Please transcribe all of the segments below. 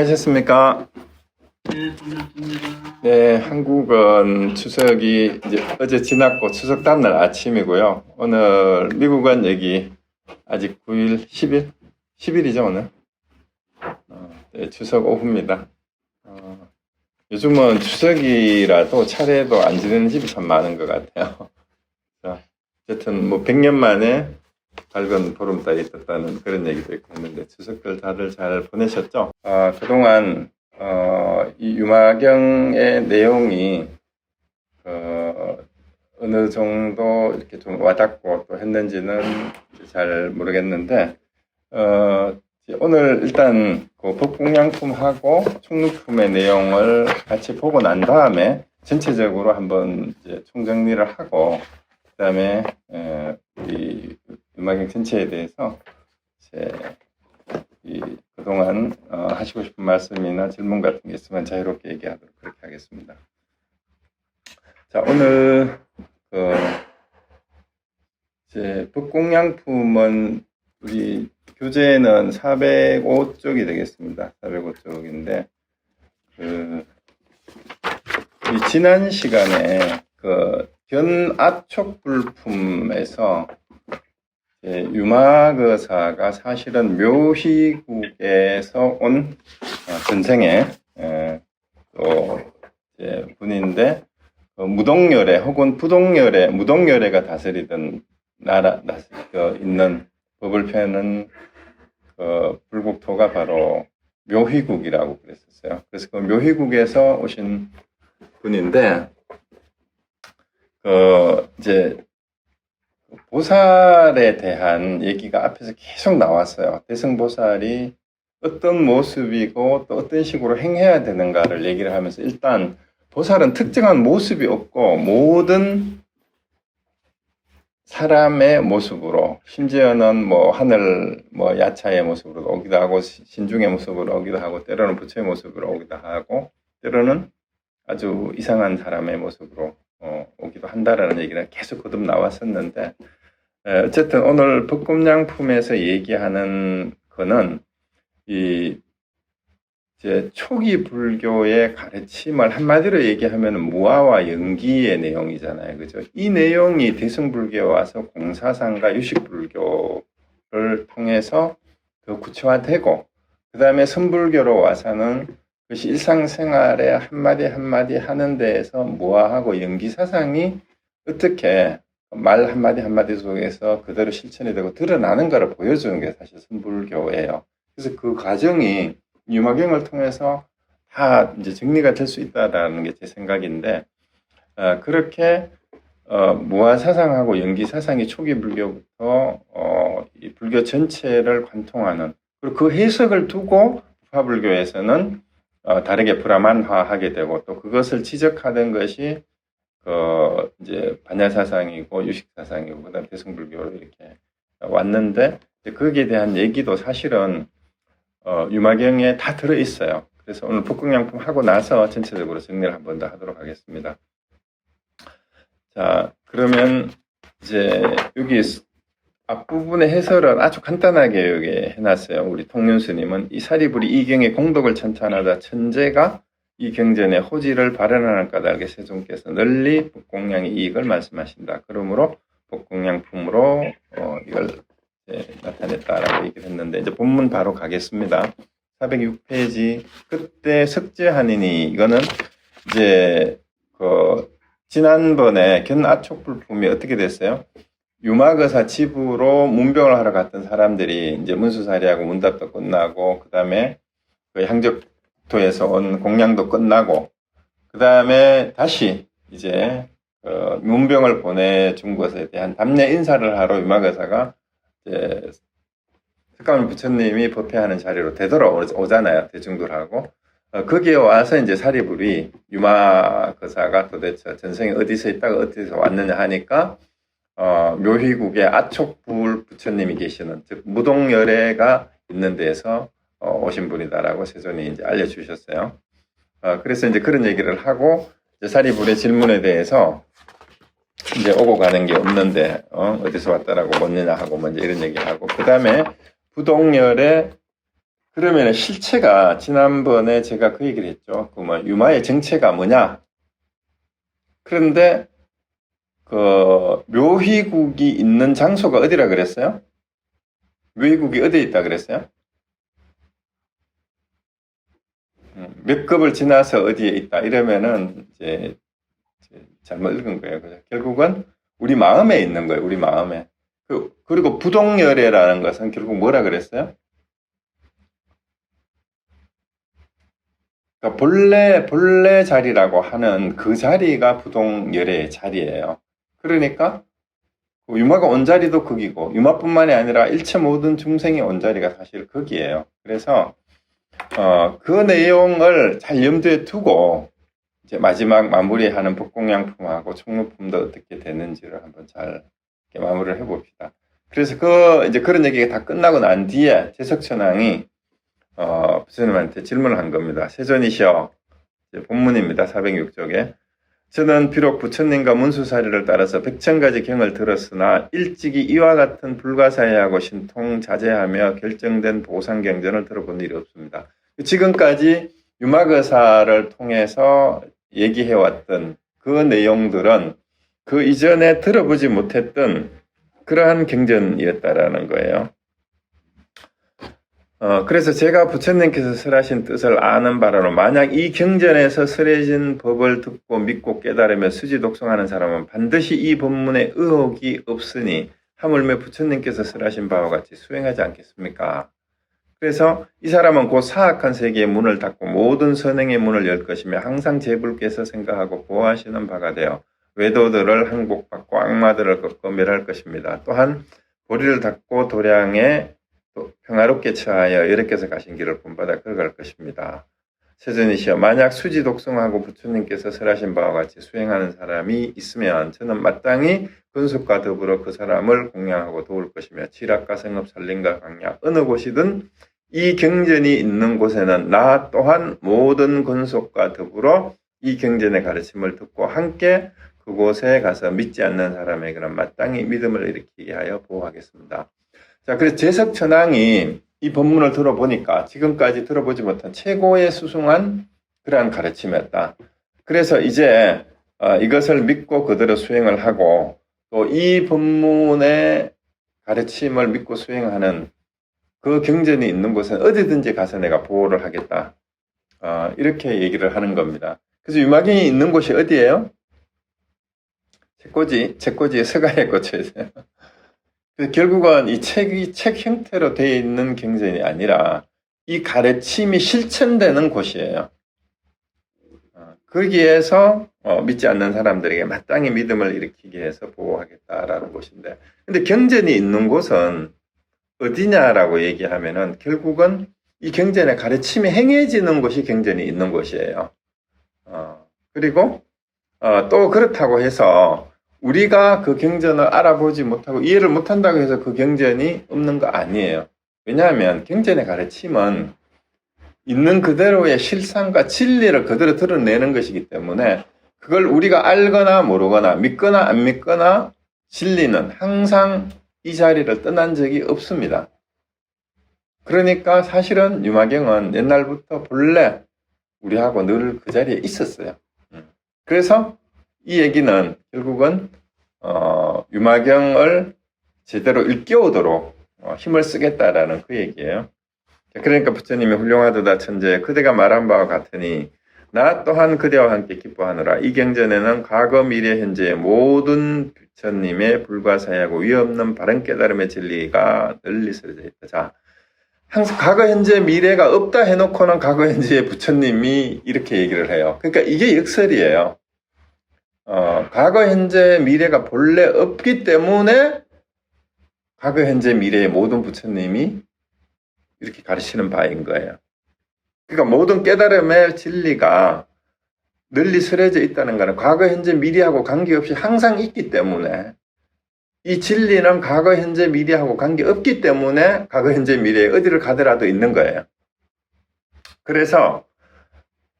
안녕하셨습니까? 네. 네, 한국은 추석이 이제 어제 지났고 추석 다음날 아침이고요. 오늘 미국은 여기 아직 9일, 10일? 10일이죠, 오늘? 어, 네, 추석 오후입니다. 어, 요즘은 추석이라도 차례도 안 지내는 집이 참 많은 것 같아요. 자, 어쨌든 뭐 100년 만에 밝은 보름 달이 떴다는 그런 얘기도 있고 했는데 추석들 다들 잘 보내셨죠? 아, 그동안 어, 이 유마경의 내용이 어, 어느 정도 이렇게 좀 와닿고 또 했는지는 잘 모르겠는데 어, 오늘 일단 그 법공양품하고 총루품의 내용을 같이 보고 난 다음에 전체적으로 한번 이제 총정리를 하고 그다음에 에, 이 유마경 전체에 대해서 이제 이 그동안 어, 하시고 싶은 말씀이나 질문 같은 게 있으면 자유롭게 얘기하도록 그렇게 하겠습니다. 자 오늘 그 이제 북공양품은 우리 교재는 405쪽이 되겠습니다. 405쪽인데 그이 지난 시간에 그 견압촉 불품에서 예, 유마거사가 사실은 묘희국에서 온 어, 전생에 예, 또 분인데 어, 무동열애 혹은 부동열애 무동열애가 다스리던 나라 그 있는 법을 펴는 그 불국토가 바로 묘희국이라고 그랬었어요. 그래서 그 묘희국에서 오신 분인데 그 이제 보살에 대한 얘기가 앞에서 계속 나왔어요. 대승보살이 어떤 모습이고 또 어떤 식으로 행해야 되는가를 얘기를 하면서 일단 보살은 특정한 모습이 없고 모든 사람의 모습으로 심지어는 뭐 하늘 뭐 야차의 모습으로 오기도 하고 신중의 모습으로 오기도 하고 때로는 부처의 모습으로 오기도 하고 때로는 아주 이상한 사람의 모습으로 어, 오기도 한다라는 얘기가 계속 거듭 나왔었는데 에, 어쨌든 오늘 법금양품에서 얘기하는 거는 이 이제 초기 불교의 가르침을 한마디로 얘기하면 무아와 연기의 내용이잖아요, 그죠? 이 내용이 대승불교에 와서 공사상과 유식불교를 통해서 더 구체화되고 그 다음에 선불교로 와서는 그것이 일상생활에 한마디 한마디 하는 데에서 무아하고 연기 사상이 어떻게 말 한마디 한마디 속에서 그대로 실천이 되고 드러나는 것을 보여주는 게 사실 선불교예요. 그래서 그 과정이 유마경을 통해서 다 이제 정리가 될 수 있다라는 게 제 생각인데 어, 그렇게 어, 무아 사상하고 연기 사상이 초기 불교부터 어, 이 불교 전체를 관통하는 그리고 그 해석을 두고 부파불교에서는 어, 다르게 브라만화하게 되고 또 그것을 지적하던 것이 그 이제 반야 사상이고 유식 사상이고 그다음 대승불교로 이렇게 왔는데 거기에 대한 얘기도 사실은 어, 유마경에 다 들어 있어요. 그래서 오늘 복궁양품 하고 나서 전체적으로 정리를 한 번 더 하도록 하겠습니다. 자, 그러면 이제 여기 앞부분의 해설은 아주 간단하게 여기 해놨어요. 우리 통륜스님은 이 사리불이 이 경의 공덕을 찬찬하다 천재가 이 경전에 호지를 발현하는 까닭에 세종께서 널리 복공양의 이익을 말씀하신다. 그러므로 복공양품으로 어, 이걸 이제 나타냈다라고 얘기를 했는데 이제 본문 바로 가겠습니다. 406페이지 그때 석재한이니 이거는 이제 그 지난번에 견아촉 불품이 어떻게 됐어요? 유마거사 집으로 문병을 하러 갔던 사람들이 이제 문수사리하고 문답도 끝나고 그 다음에 그 향적도에서 온 공양도 끝나고 그 다음에 다시 이제 그 문병을 보내준 것에 대한 답례 인사를 하러 유마거사가 이제 특감을 부처님이 법회하는 자리로 되돌아오잖아요. 대중들 하고. 어, 거기에 와서 이제 사리불이 유마거사가 도대체 전생에 어디서 있다가 어디서 왔느냐 하니까 어, 묘희국에 아촉불 부처님이 계시는 즉 무동열애가 있는 데서 어, 오신 분이다라고 세존이 이제 알려주셨어요. 어, 그래서 이제 그런 얘기를 하고 사리불의 질문에 대해서 이제 오고 가는 게 없는데 어, 디서 왔다라고 묻느냐 하고 먼저 이런 얘기를 하고 그 다음에 부동열의 그러면 실체가 지난번에 제가 그 얘기를 했죠. 그뭐 유마의 정체가 뭐냐? 그런데 그 묘희국이 있는 장소가 어디라 그랬어요? 묘희국이 어디에 있다 그랬어요? 음, 몇 급을 지나서 어디에 있다 이러면은 이제 잘못 읽은 거예요. 그죠? 결국은 우리 마음에 있는 거예요. 우리 마음에. 그, 그리고 부동열애라는 것은 결국 뭐라 그랬어요? 그러니까 본래 본래 자리라고 하는 그 자리가 부동열애의 자리예요. 그러니까 그 유마가 온 자리도 거기고 유마뿐만이 아니라 일체 모든 중생이 온 자리가 사실 거기예요. 그래서 어, 그 내용을 잘 염두에 두고 이제 마지막 마무리하는 법공양품하고 총무품도 어떻게 되는지를 한번 잘 마무리를 해봅시다. 그래서 그 이제 그런 얘기가 다 끝나고 난 뒤에 재석천왕이 어, 부처님한테 질문을 한 겁니다. 세존이시여 본문입니다. 406쪽에 저는 비록 부처님과 문수사리를 따라서 백천가지 경을 들었으나 일찍이 이와 같은 불가사의하고 신통 자제하며 결정된 보상경전을 들어본 일이 없습니다. 지금까지 유마거사를 통해서 얘기해왔던 그 내용들은 그 이전에 들어보지 못했던 그러한 경전이었다라는 거예요. 어, 그래서 제가 부처님께서 설하신 뜻을 아는 바로는 만약 이 경전에서 설해진 법을 듣고 믿고 깨달으며 수지 독송하는 사람은 반드시 이 법문에 의혹이 없으니 하물며 부처님께서 설하신 바와 같이 수행하지 않겠습니까? 그래서 이 사람은 곧 사악한 세계의 문을 닫고 모든 선행의 문을 열 것이며 항상 제불께서 생각하고 보호하시는 바가 되어 외도들을 항복받고 악마들을 꺾어 멸할 것입니다. 또한 보리를 닫고 도량에 또 평화롭게 처하여 여러께서 가신 길을 본받아 걸어갈 것입니다. 세전이시여 만약 수지 독성하고 부처님께서 설하신 바와 같이 수행하는 사람이 있으면 저는 마땅히 근속과 더불어 그 사람을 공양하고 도울 것이며 지락과 성업 산림과 강야 어느 곳이든 이 경전이 있는 곳에는 나 또한 모든 근속과 더불어 이 경전의 가르침을 듣고 함께 그곳에 가서 믿지 않는 사람에게는 마땅히 믿음을 일으키게 하여 보호하겠습니다. 자, 그래서 제석천왕이 이 본문을 들어보니까 지금까지 들어보지 못한 최고의 수승한 그러한 가르침이었다. 그래서 이제 어, 이것을 믿고 그대로 수행을 하고 또 이 본문의 가르침을 믿고 수행하는 그 경전이 있는 곳은 어디든지 가서 내가 보호를 하겠다. 어, 이렇게 얘기를 하는 겁니다. 그래서 유마경이 있는 곳이 어디예요? 책꽂이, 책꽂이에 서가에 꽂혀 있어요. 결국은 이 책이 책 형태로 되어 있는 경전이 아니라 이 가르침이 실천되는 곳이에요. 어, 거기에서 어, 믿지 않는 사람들에게 마땅히 믿음을 일으키게 해서 보호하겠다라는 곳인데, 근데 경전이 있는 곳은 어디냐라고 얘기하면은 결국은 이 경전의 가르침이 행해지는 곳이 경전이 있는 곳이에요. 어, 그리고 어, 또 그렇다고 해서 우리가 그 경전을 알아보지 못하고 이해를 못한다고 해서 그 경전이 없는 거 아니에요. 왜냐하면 경전의 가르침은 있는 그대로의 실상과 진리를 그대로 드러내는 것이기 때문에 그걸 우리가 알거나 모르거나 믿거나 안 믿거나 진리는 항상 이 자리를 떠난 적이 없습니다. 그러니까 사실은 유마경은 옛날부터 본래 우리하고 늘 그 자리에 있었어요. 음. 그래서 이 얘기는 결국은 어, 유마경을 제대로 일깨우도록 어, 힘을 쓰겠다라는 그 얘기예요. 그러니까 부처님이 훌륭하도다 천재 그대가 말한 바와 같으니 나 또한 그대와 함께 기뻐하노라. 이 경전에는 과거, 미래, 현재의 모든 부처님의 불과사하고 위없는 바른 깨달음의 진리가 널리 쓰여져 있다. 자, 항상 과거, 현재, 미래가 없다 해놓고는 과거, 현재의 부처님이 이렇게 얘기를 해요. 그러니까 이게 역설이에요. 어, 과거, 현재, 미래가 본래 없기 때문에 과거, 현재, 미래의 모든 부처님이 이렇게 가르치는 바인 거예요. 그러니까 모든 깨달음의 진리가 널리 스려져 있다는 것은 과거, 현재, 미래하고 관계없이 항상 있기 때문에 이 진리는 과거, 현재, 미래하고 관계없기 때문에 과거, 현재, 미래에 어디를 가더라도 있는 거예요. 그래서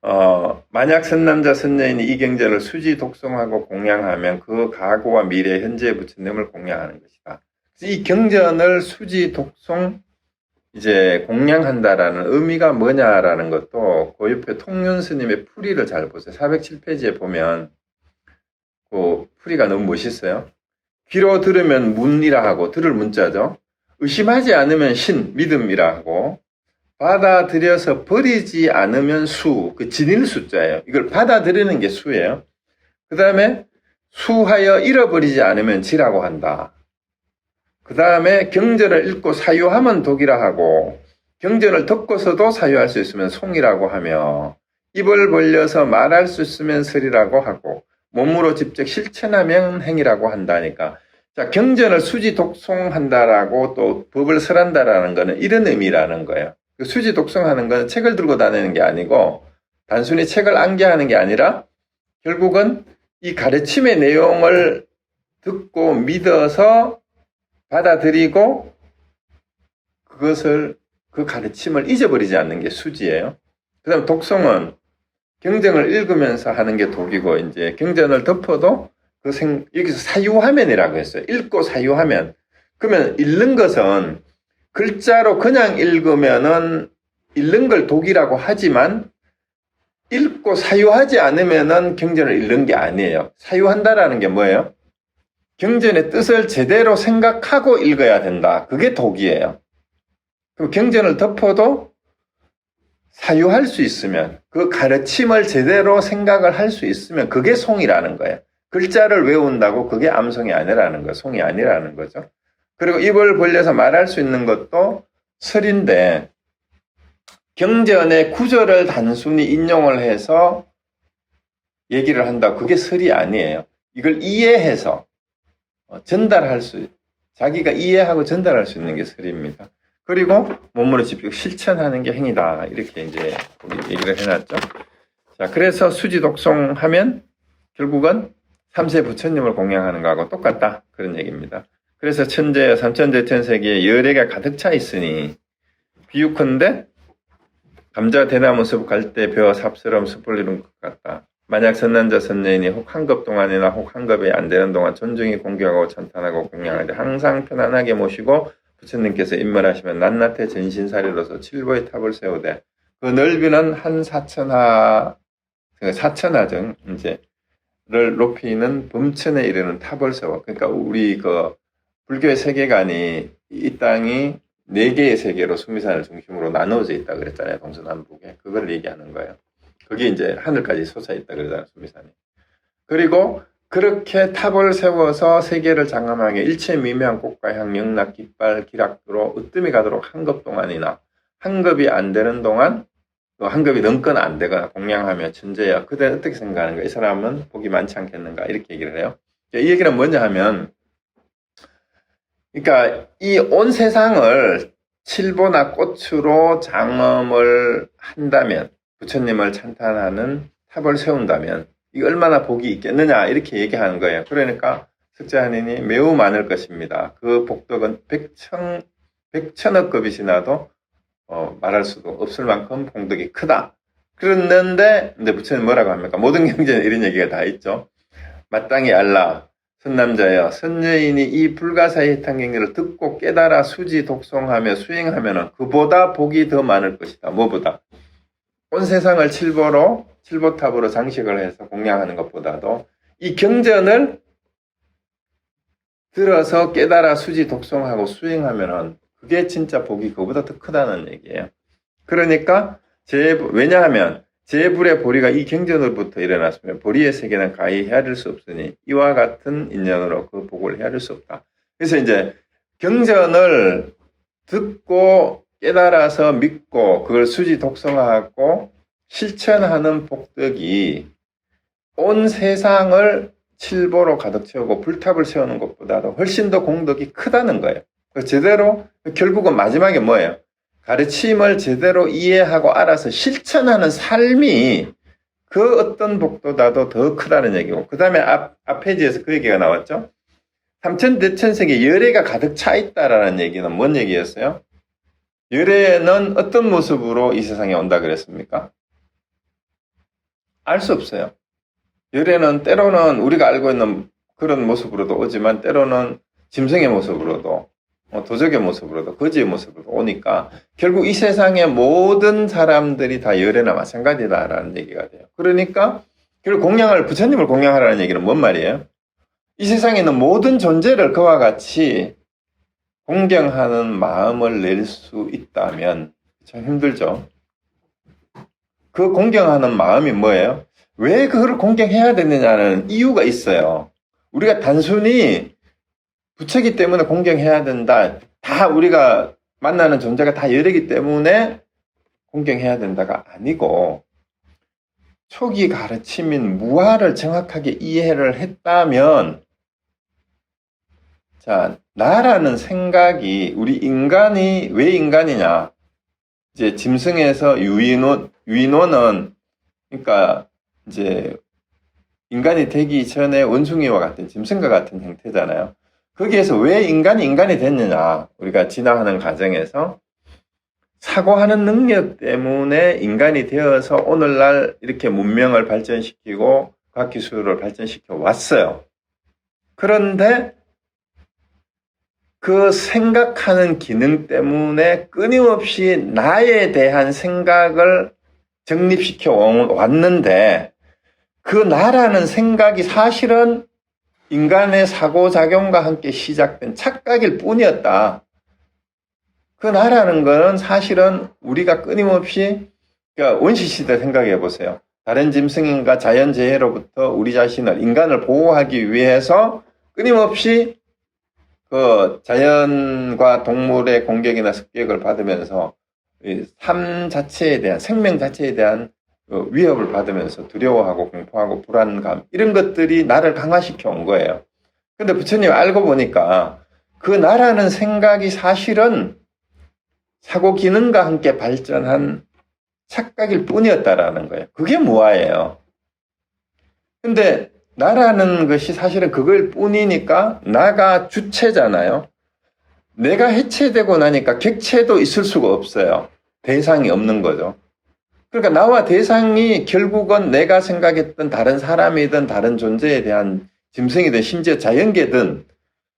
어, 만약 선남자, 선녀인이 이 경전을 수지 독송하고 공양하면 그 과거와 미래, 현재의 부처님을 공양하는 것이다. 이 경전을 수지 독송 이제 공양한다라는 의미가 뭐냐라는 것도 그 옆에 통륜 스님의 풀이를 잘 보세요. 407페이지에 보면 그 풀이가 너무 멋있어요. 귀로 들으면 문이라 하고 들을 문자죠. 의심하지 않으면 신, 믿음이라 하고 받아들여서 버리지 않으면 수, 그 진일 숫자예요. 이걸 받아들이는 게 수예요. 그 다음에 수하여 잃어버리지 않으면 지라고 한다. 그 다음에 경전을 읽고 사유하면 독이라 하고 경전을 듣고서도 사유할 수 있으면 송이라고 하며 입을 벌려서 말할 수 있으면 설이라고 하고 몸으로 직접 실천하면 행이라고 한다니까 자 경전을 수지 독송한다라고 또 법을 설한다라는 거는 이런 의미라는 거예요. 그 수지 독송하는 거는 책을 들고 다니는 게 아니고 단순히 책을 암기하는 게 아니라 결국은 이 가르침의 내용을 듣고 믿어서 받아들이고 그것을 그 가르침을 잊어버리지 않는 게 수지예요. 그다음 독성은 경전을 읽으면서 하는 게 독이고 이제 경전을 덮어도 그 생, 여기서 사유화면이라고 했어요. 읽고 사유하면 그러면 읽는 것은 글자로 그냥 읽으면은 읽는 걸 독이라고 하지만 읽고 사유하지 않으면은 경전을 읽는 게 아니에요. 사유한다라는 게 뭐예요? 경전의 뜻을 제대로 생각하고 읽어야 된다. 그게 독이에요. 그럼 경전을 덮어도 사유할 수 있으면 그 가르침을 제대로 생각을 할 수 있으면 그게 송이라는 거예요. 글자를 외운다고 그게 암송이 아니라는 거, 송이 아니라는 거죠. 그리고 입을 벌려서 말할 수 있는 것도 설인데 경전의 구절을 단순히 인용을 해서 얘기를 한다. 그게 설이 아니에요. 이걸 이해해서 어, 전달할 수, 자기가 이해하고 전달할 수 있는 게 설입니다. 그리고 몸으로 직접 실천하는 게 행위다. 이렇게 이제 얘기를 해놨죠. 자, 그래서 수지 독송 하면 결국은 삼세 부처님을 공양하는 거하고 똑같다. 그런 얘기입니다. 그래서 천재, 삼천재 천세계에 열애가 가득 차 있으니 비유컨대 감자 대나무 숲 갈때벼 삽스럼 숲을 이룬 것 같다. 만약 선남자 선녀인이 혹 한 급 동안이나 혹 한 급이 안 되는 동안 존중히 공경하고 찬탄하고 공양하되 항상 편안하게 모시고 부처님께서 입문하시면 낱낱의 전신사리로서 칠보의 탑을 세우되 그 넓이는 한 사천하 그 사천하정 이제를 높이는 범천에 이르는 탑을 세워 그러니까 우리 그 불교의 세계관이 이 땅이 네 개의 세계로 수미산을 중심으로 나누어져 있다 그랬잖아요 동서남북에 그걸 얘기하는 거예요. 그게 이제 하늘까지 솟아 있다 그러잖아요 수미산이. 그리고 그렇게 탑을 세워서 세계를 장엄하게 일체 미묘한 꽃과 향, 영락, 깃발, 기락으로 으뜸이 가도록 한 급 동안이나 한 급이 안 되는 동안 또한 급이 넘거나 안 되거나 공양하며 천재야. 그대는 어떻게 생각하는가? 이 사람은 복이 많지 않겠는가? 이렇게 얘기를 해요. 이 얘기는 뭐냐 하면 그러니까 이 온 세상을 칠보나 꽃으로 장엄을 한다면 부처님을 찬탄하는 탑을 세운다면 이 얼마나 복이 있겠느냐 이렇게 얘기하는 거예요. 그러니까 석자한인이 매우 많을 것입니다. 그 복덕은 백천 백천억 급이 지나도 어, 말할 수도 없을 만큼 공덕이 크다. 그랬는데 근데 부처님 뭐라고 합니까? 모든 경전에 이런 얘기가 다 있죠. 마땅히 알라 선남자여 선녀인이 이 불가사의 해탕경기를 듣고 깨달아 수지 독송하며 수행하면 그보다 복이 더 많을 것이다. 뭐보다? 온 세상을 칠보로 칠보탑으로 장식을 해서 공양하는 것보다도 이 경전을 들어서 깨달아 수지 독송하고 수행하면은 그게 진짜 복이 그보다 더 크다는 얘기예요. 그러니까 제 왜냐하면 제불의 보리가 이 경전으로부터 일어났으면 보리의 세계는 가히 헤아릴 수 없으니 이와 같은 인연으로 그 복을 헤아릴 수 없다. 그래서 이제 경전을 듣고 깨달아서 믿고 그걸 수지 독성하고 실천하는 복덕이 온 세상을 칠보로 가득 채우고 불탑을 세우는 것보다도 훨씬 더 공덕이 크다는 거예요. 제대로 결국은 마지막에 뭐예요? 가르침을 제대로 이해하고 알아서 실천하는 삶이 그 어떤 복보다도 더 크다는 얘기고 그 다음에 앞, 앞 페이지에서 그 얘기가 나왔죠. 삼천 대천세계 열애가 가득 차 있다라는 얘기는 뭔 얘기였어요? 열애는 어떤 모습으로 이 세상에 온다 그랬습니까? 알 수 없어요. 열애는 때로는 우리가 알고 있는 그런 모습으로도 오지만 때로는 짐승의 모습으로도 어, 도적의 모습으로도 거지의 모습으로도 오니까 결국 이 세상의 모든 사람들이 다 열애나 마찬가지다라는 얘기가 돼요. 그러니까 결국 공양을 부처님을 공양하라는 얘기는 뭔 말이에요? 이 세상에 있는 모든 존재를 그와 같이 공경하는 마음을 낼 수 있다면 참 힘들죠. 그 공경하는 마음이 뭐예요? 왜 그걸 공경해야 되느냐는 이유가 있어요. 우리가 단순히 부처기 때문에 공경해야 된다. 다 우리가 만나는 존재가 다 열애기 때문에 공경해야 된다가 아니고 초기 가르침인 무아를 정확하게 이해를 했다면 자, 나라는 생각이 우리 인간이 왜 인간이냐? 이제 짐승에서 유인원 유인원은 그러니까 이제 인간이 되기 전에 원숭이와 같은 짐승과 같은 형태잖아요. 거기에서 왜 인간이 인간이 됐느냐? 우리가 진화하는 과정에서 사고하는 능력 때문에 인간이 되어서 오늘날 이렇게 문명을 발전시키고 과학기술을 발전시켜 왔어요. 그런데 그 생각하는 기능 때문에 끊임없이 나에 대한 생각을 정립시켜 왔는데 그 나라는 생각이 사실은 인간의 사고작용과 함께 시작된 착각일 뿐이었다. 그 나라는 거는 사실은 우리가 끊임없이 그러니까 원시시대 생각해 보세요. 다른 짐승인가 자연재해로부터 우리 자신을 인간을 보호하기 위해서 끊임없이 그 자연과 동물의 공격이나 습격을 받으면서 이삶 자체에 대한 생명 자체에 대한 그 위협을 받으면서 두려워하고 공포하고 불안감 이런 것들이 나를 강화시켜 온 거예요. 근데 부처님 알고 보니까 그 나라는 생각이 사실은 사고 기능과 함께 발전한 착각일 뿐이었다라는 거예요. 그게 무아예요. 근데 나라는 것이 사실은 그걸 뿐이니까 나가 주체잖아요. 내가 해체되고 나니까 객체도 있을 수가 없어요. 대상이 없는 거죠. 그러니까 나와 대상이 결국은 내가 생각했던 다른 사람이든 다른 존재에 대한 짐승이든 심지어 자연계든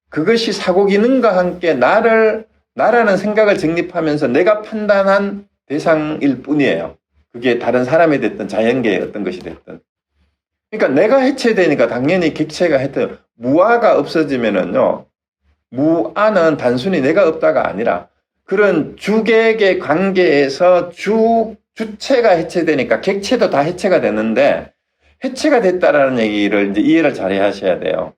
그것이 사고 기능과 함께 나를 나라는 생각을 정립하면서 내가 판단한 대상일 뿐이에요. 그게 다른 사람이 됐든 자연계의 어떤 것이 됐든. 그러니까 내가 해체되니까 당연히 객체가 해체, 무아가 없어지면은요, 무아는 단순히 내가 없다가 아니라 그런 주객의 관계에서 주, 주체가 해체되니까 객체도 다 해체가 되는데 해체가 됐다라는 얘기를 이제 이해를 잘 하셔야 돼요.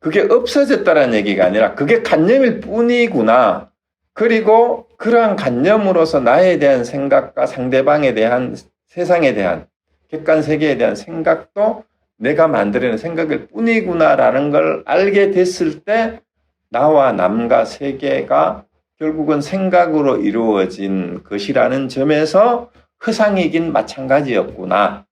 그게 없어졌다라는 얘기가 아니라 그게 관념일 뿐이구나. 그리고 그러한 관념으로서 나에 대한 생각과 상대방에 대한 세상에 대한 객관 세계에 대한 생각도 내가 만들어낸 생각일 뿐이구나라는 걸 알게 됐을 때 나와 남과 세계가 결국은 생각으로 이루어진 것이라는 점에서 허상이긴 마찬가지였구나.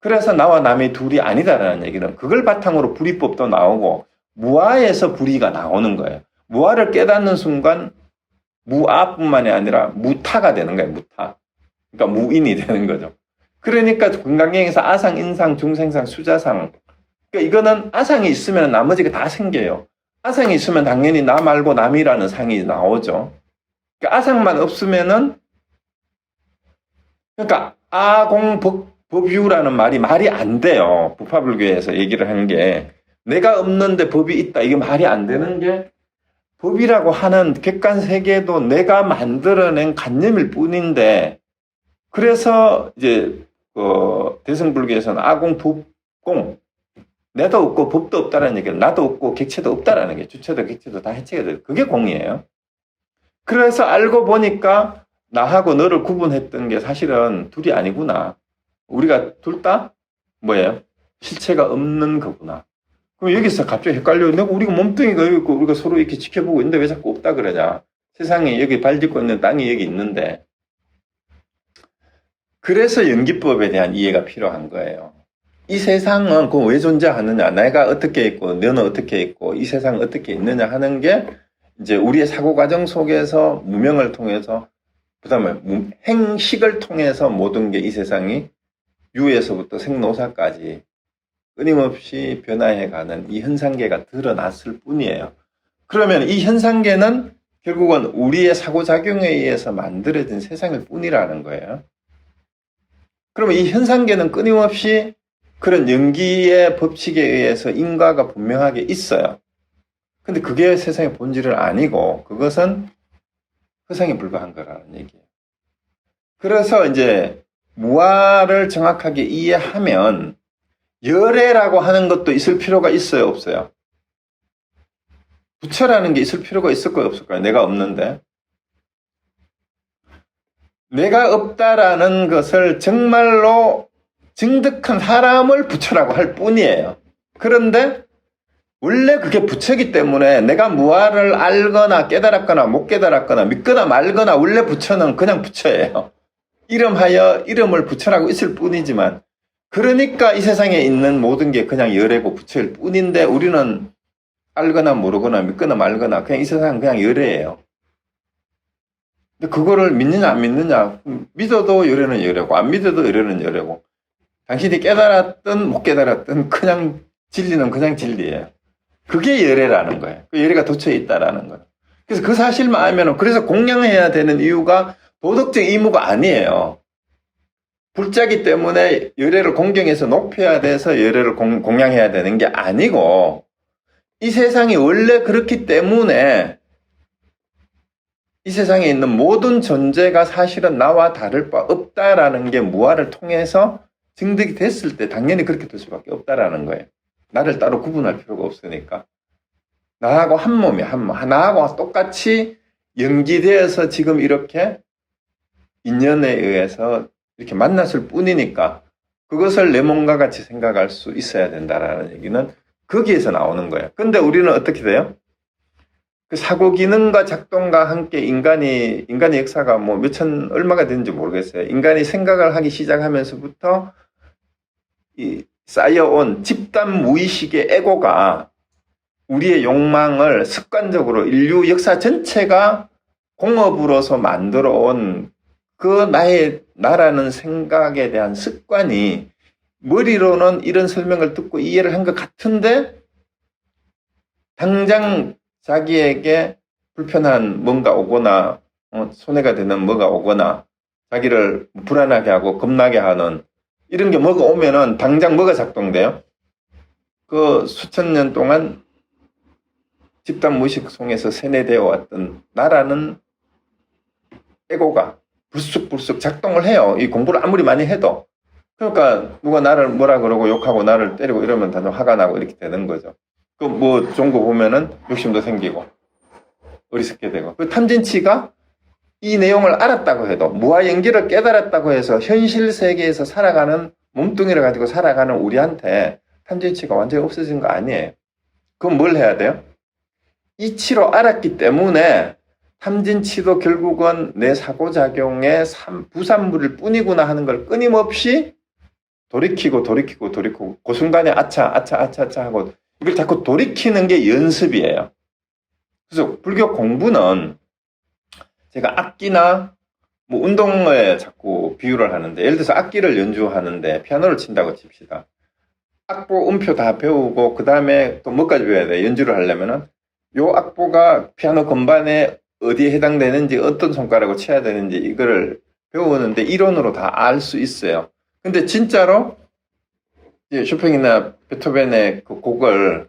그래서 나와 남이 둘이 아니다라는 얘기는 그걸 바탕으로 불이법도 나오고 무아에서 불이가 나오는 거예요. 무아를 깨닫는 순간 무아뿐만이 아니라 무타가 되는 거예요. 무타. 그러니까 무인이 되는 거죠. 그러니까 건강경에서 아상, 인상, 중생상, 수자상. 그러니까 이거는 아상이 있으면 나머지가 다 생겨요. 아상이 있으면 당연히 나 말고 남이라는 상이 나오죠. 그러니까 아상만 없으면은 그러니까 아공법 법유라는 말이 말이 안 돼요. 부파불교에서 얘기를 한 게 내가 없는데 법이 있다. 이게 말이 안 되는 게 법이라고 하는 객관 세계도 내가 만들어낸 관념일 뿐인데 그래서 이제 그 대승불교에서는 아공 법공 내도 없고 법도 없다라는 얘기는 나도 없고 객체도 없다라는 게 주체도 객체도 다 해체가 돼요. 그게 공이에요. 그래서 알고 보니까 나하고 너를 구분했던 게 사실은 둘이 아니구나. 우리가 둘 다 뭐예요? 실체가 없는 거구나. 그럼 여기서 갑자기 헷갈려. 내가 우리가 몸뚱이가 여기 있고 우리가 서로 이렇게 지켜보고 있는데 왜 자꾸 없다 그러냐. 세상에 여기 발 딛고 있는 땅이 여기 있는데. 그래서 연기법에 대한 이해가 필요한 거예요. 이 세상은 그 왜 존재하느냐, 내가 어떻게 있고, 너는 어떻게 있고, 이 세상은 어떻게 있느냐 하는 게 이제 우리의 사고 과정 속에서 무명을 통해서, 그 다음에 행식을 통해서 모든 게 이 세상이 유에서부터 생노사까지 끊임없이 변화해가는 이 현상계가 드러났을 뿐이에요. 그러면 이 현상계는 결국은 우리의 사고작용에 의해서 만들어진 세상일 뿐이라는 거예요. 그러면 이 현상계는 끊임없이 그런 연기의 법칙에 의해서 인과가 분명하게 있어요. 근데 그게 세상의 본질은 아니고 그것은 허상에 불과한 거라는 얘기예요. 그래서 이제 무아를 정확하게 이해하면 열애라고 하는 것도 있을 필요가 있어요, 없어요? 부처라는 게 있을 필요가 있을까요, 없을까요? 내가 없는데. 내가 없다라는 것을 정말로 증득한 사람을 부처라고 할 뿐이에요. 그런데 원래 그게 부처기 때문에 내가 무아를 알거나 깨달았거나 못 깨달았거나 믿거나 말거나 원래 부처는 그냥 부처예요. 이름하여 이름을 부처라고 있을 뿐이지만 그러니까 이 세상에 있는 모든 게 그냥 열애고 부처일 뿐인데 우리는 알거나 모르거나 믿거나 말거나 그냥 이 세상은 그냥 열애예요. 근데 그거를 믿느냐 안 믿느냐 믿어도 열애는 열애고 안 믿어도 열애는 열애고 당신이 깨달았든 못 깨달았든 그냥 진리는 그냥 진리예요. 그게 열애라는 거예요. 그 열애가 도처에 있다라는 거예요. 그래서 그 사실만 알면은 그래서 공양해야 되는 이유가 도덕적 의무가 아니에요. 불자기 때문에 열애를 공경해서 높여야 돼서 열애를 공, 공양해야 되는 게 아니고 이 세상이 원래 그렇기 때문에 이 세상에 있는 모든 존재가 사실은 나와 다를 바 없다라는 게 무아를 통해서 증득이 됐을 때 당연히 그렇게 될 수밖에 없다라는 거예요. 나를 따로 구분할 필요가 없으니까. 나하고 한 몸이 한 몸, 나하고 똑같이 연기되어서 지금 이렇게 인연에 의해서 이렇게 만났을 뿐이니까 그것을 내 몸과 같이 생각할 수 있어야 된다라는 얘기는 거기에서 나오는 거예요. 근데 우리는 어떻게 돼요? 그 사고 기능과 작동과 함께 인간이 인간의 역사가 뭐 몇천 얼마가 되는지 모르겠어요. 인간이 생각을 하기 시작하면서부터 이 쌓여온 집단 무의식의 에고가 우리의 욕망을 습관적으로 인류 역사 전체가 공업으로서 만들어 온 그 나의 나라는 생각에 대한 습관이 머리로는 이런 설명을 듣고 이해를 한 것 같은데 당장 자기에게 불편한 뭔가 오거나 어, 손해가 되는 뭐가 오거나 자기를 불안하게 하고 겁나게 하는 이런 게 뭐가 오면은 당장 뭐가 작동돼요? 그 수천 년 동안 집단 무의식 속에서 세뇌되어 왔던 나라는 에고가 불쑥불쑥 작동을 해요. 이 공부를 아무리 많이 해도. 그러니까 누가 나를 뭐라 그러고 욕하고 나를 때리고 이러면 다 화가 나고 이렇게 되는 거죠. 그뭐거 보면은 욕심도 생기고 어리석게 되고. 그 탐진치가 이 내용을 알았다고 해도 무아 연기를 깨달았다고 해서 현실 세계에서 살아가는 몸뚱이를 가지고 살아가는 우리한테 탐진치가 완전히 없어진 거 아니에요. 그럼 뭘 해야 돼요? 이치로 알았기 때문에 탐진치도 결국은 내 사고작용의 부산물일 뿐이구나 하는 걸 끊임없이 돌이키고 돌이키고 돌이키고 그 순간에 아차 아차 아차 아차 하고 이걸 자꾸 돌이키는 게 연습이에요. 그래서 불교 공부는 제가 악기나 뭐 운동에 자꾸 비유를 하는데 예를 들어서 악기를 연주하는데 피아노를 친다고 칩시다. 악보 음표 다 배우고 그 다음에 또 뭐까지 배워야 돼? 연주를 하려면은 요 악보가 피아노 건반에 어디에 해당되는지 어떤 손가락으로 쳐야 되는지 이거를 배우는데 이론으로 다 알 수 있어요. 근데 진짜로 쇼팽이나 베토벤의 그 곡을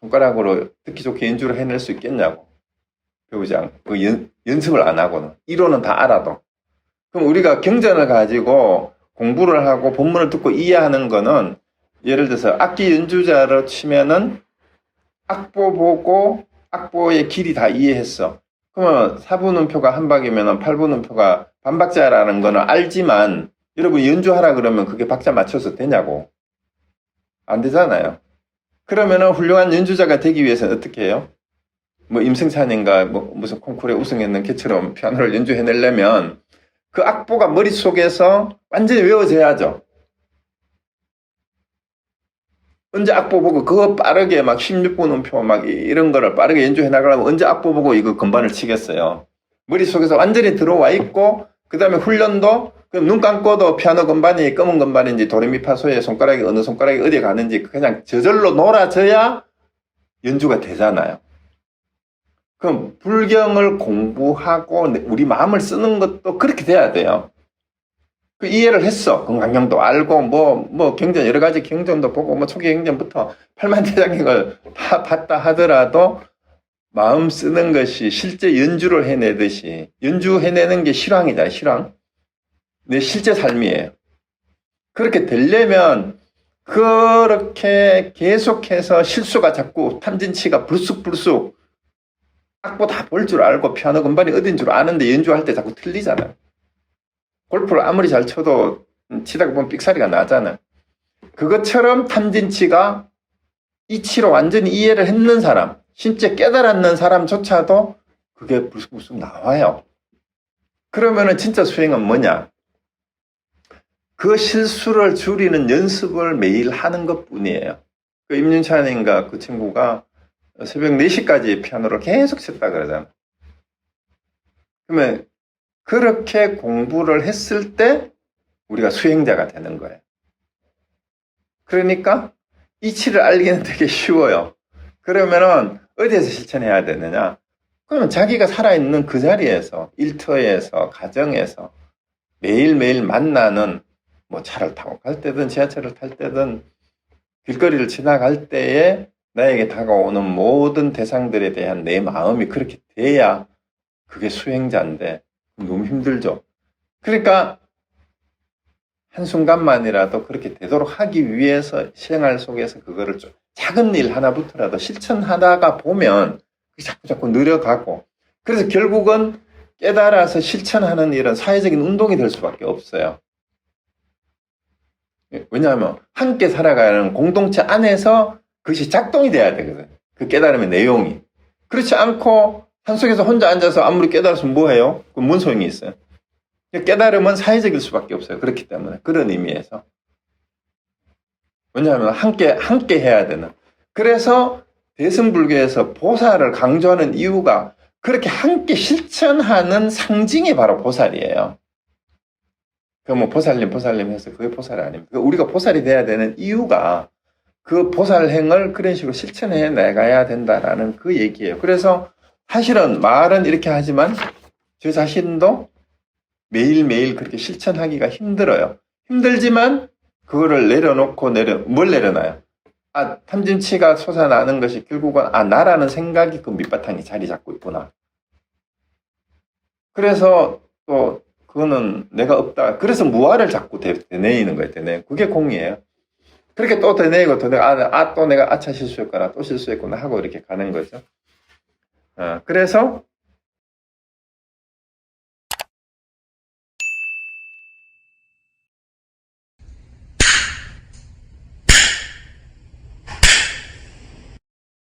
손가락으로 듣기 좋게 연주를 해낼 수 있겠냐고 배우지 않고 그 연, 연습을 안 하고는 이론은 다 알아도 그럼 우리가 경전을 가지고 공부를 하고 본문을 듣고 이해하는 거는 예를 들어서 악기 연주자로 치면은 악보 보고 악보의 길이 다 이해했어. 그러면 4분음표가 한 박이면 8분음표가 반박자라는 거는 알지만 여러분 연주하라 그러면 그게 박자 맞춰서 되냐고. 안 되잖아요. 그러면은 훌륭한 연주자가 되기 위해서는 어떻게 해요? 뭐 임승찬인가 뭐 무슨 콩쿠르에 우승했는 걔처럼 피아노를 연주해내려면 그 악보가 머릿속에서 완전히 외워져야죠. 언제 악보 보고 그거 빠르게 막 16분 음표 막 이런 거를 빠르게 연주해 나가려면 언제 악보 보고 이거 건반을 치겠어요. 머릿속에서 완전히 들어와 있고 그 다음에 훈련도 그럼 눈 감고도 피아노 건반이 검은 건반인지 도레미파소의 손가락이 어느 손가락이 어디 가는지 그냥 저절로 놀아져야 연주가 되잖아요. 그럼 불경을 공부하고 우리 마음을 쓰는 것도 그렇게 돼야 돼요. 그 이해를 했어. 건강경도 알고 뭐 뭐 경전 여러 가지 경전도 보고 뭐 초기 경전부터 팔만대장경을 다 봤다 하더라도 마음 쓰는 것이 실제 연주를 해내듯이 연주 해내는 게 실황이잖아요. 실황. 내 실제 삶이에요. 그렇게 되려면 그렇게 계속해서 실수가 자꾸 탐진치가 불쑥불쑥 악보 다 볼 줄 알고 피아노 건반이 어딘 줄 아는데 연주할 때 자꾸 틀리잖아요. 골프를 아무리 잘 쳐도 치다가 보면 삑사리가 나잖아요. 그것처럼 탐진치가 이치로 완전히 이해를 했는 사람, 실제 깨달았는 사람조차도 그게 불쑥불쑥 나와요. 그러면은 진짜 수행은 뭐냐? 그 실수를 줄이는 연습을 매일 하는 것 뿐이에요. 그 임윤찬인가 그 친구가 새벽 4시까지 피아노를 계속 쳤다 그러잖아. 그러면 그렇게 공부를 했을 때 우리가 수행자가 되는 거예요. 그러니까 이치를 알기는 되게 쉬워요. 그러면은 어디에서 실천해야 되느냐? 그러면 자기가 살아있는 그 자리에서, 일터에서, 가정에서 매일매일 만나는 뭐 차를 타고 갈 때든 지하철을 탈 때든 길거리를 지나갈 때에 나에게 다가오는 모든 대상들에 대한 내 마음이 그렇게 돼야 그게 수행자인데 너무 힘들죠. 그러니까 한순간만이라도 그렇게 되도록 하기 위해서 생활 속에서 그거를 좀 작은 일 하나부터라도 실천하다가 보면 자꾸 자꾸 늘어가고 그래서 결국은 깨달아서 실천하는 일은 사회적인 운동이 될 수밖에 없어요. 왜냐하면 함께 살아가는 공동체 안에서 그것이 작동이 돼야 되거든. 그 깨달음의 내용이. 그렇지 않고 산속에서 혼자 앉아서 아무리 깨달았으면 뭐해요? 그 뭔 소용이 있어요? 깨달음은 사회적일 수밖에 없어요. 그렇기 때문에 그런 의미에서 왜냐하면 함께 함께 해야 되는. 그래서 대승불교에서 보살을 강조하는 이유가 그렇게 함께 실천하는 상징이 바로 보살이에요. 그 뭐 보살님 보살님 해서 그게 보살 아닙니까? 그 우리가 보살이 돼야 되는 이유가 그 보살행을 그런 식으로 실천해 나가야 된다라는 그 얘기예요. 그래서 사실은 말은 이렇게 하지만 저 자신도 매일매일 그렇게 실천하기가 힘들어요. 힘들지만 그거를 내려놓고 내려 뭘 내려놔요? 아 탐진치가 솟아나는 것이 결국은 아 나라는 생각이 그 밑바탕에 자리 잡고 있구나. 그래서 또 그거는 내가 없다. 그래서 무아를 자꾸 대, 되뇌이는 거예요. 되뇌. 그게 공이에요. 그렇게 또 되뇌이고 또 내가 아, 아, 또 내가 아차 실수했구나 또 실수했구나 하고 이렇게 가는 거죠. 어, 그래서